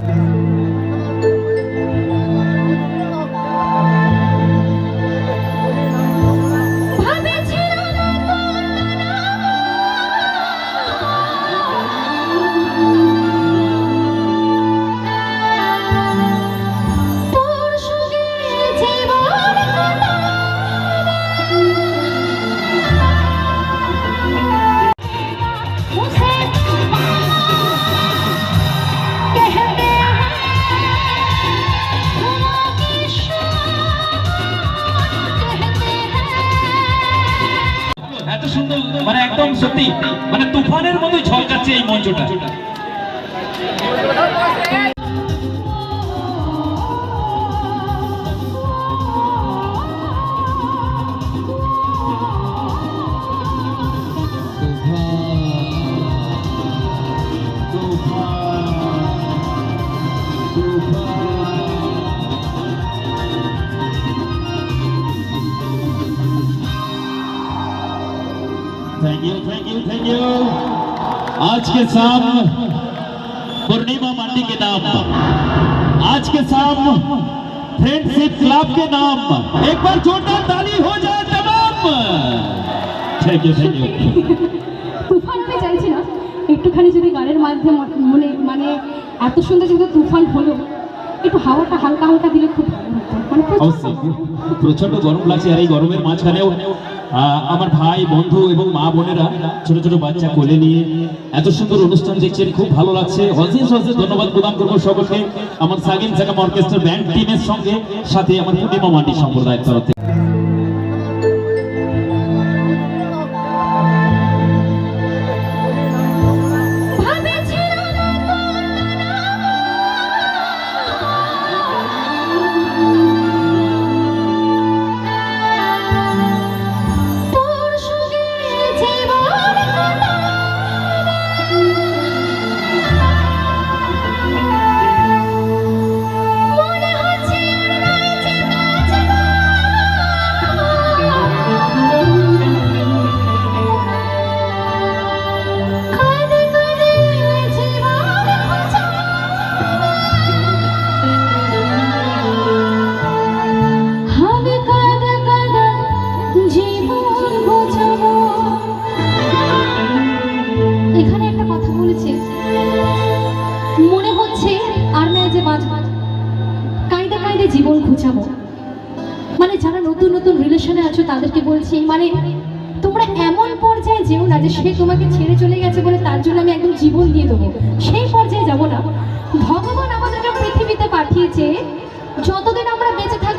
এত সত্যি মানে তুফানের মতোই ঝলকাচ্ছে এই মঞ্চটা। आज के शाम पूर्णिमा मांडी के नाम आज के शाम फ्रेंडशिप क्लब के नाम एक बार जोरदार ताली हो जाए तमाम थैंक यू थैंक यू তুফানটা চাইছি না একটুখানি যদি গানের মাধ্যমে মনে মানে এত সুন্দর যেহেতু তুফান হলো একটু হাওয়াটা হালকা হালকা দিলে খুব ভালো হতো। মানে অবশ্যই। প্রচণ্ড গরম লাগছে আর এই গরমের মাঝখানেও আমার ভাই বন্ধু এবং মা বোনেরা ছোট ছোট বাচ্চা কোলে নিয়ে এত সুন্দর অনুষ্ঠান দেখছেন খুব ভালো লাগছে। অজেস অজেস ধন্যবাদ প্রদান করব সকলকে। আমার সাগিন সাগাম অর্কেস্ট্রা ব্যান্ড টিমের সঙ্গে সাথে আমার পূর্ণিমা মান্ডি সম্প্রদায়ের তরফ থেকে। মানে যারা নতুন নতুন রিলেশনে আছো, তাদেরকে বলছি মানে তোমরা এমন পর্যায়ে যেও না যে সে তোমাকে ছেড়ে চলে গেছে বলে তার জন্য আমি একদম জীবন দিয়ে দেবো। সেই পর্যায়ে যাব না। ভগবান আমাদেরকে পৃথিবীতে পাঠিয়েছে, যতদিন আমরা বেঁচে থাকব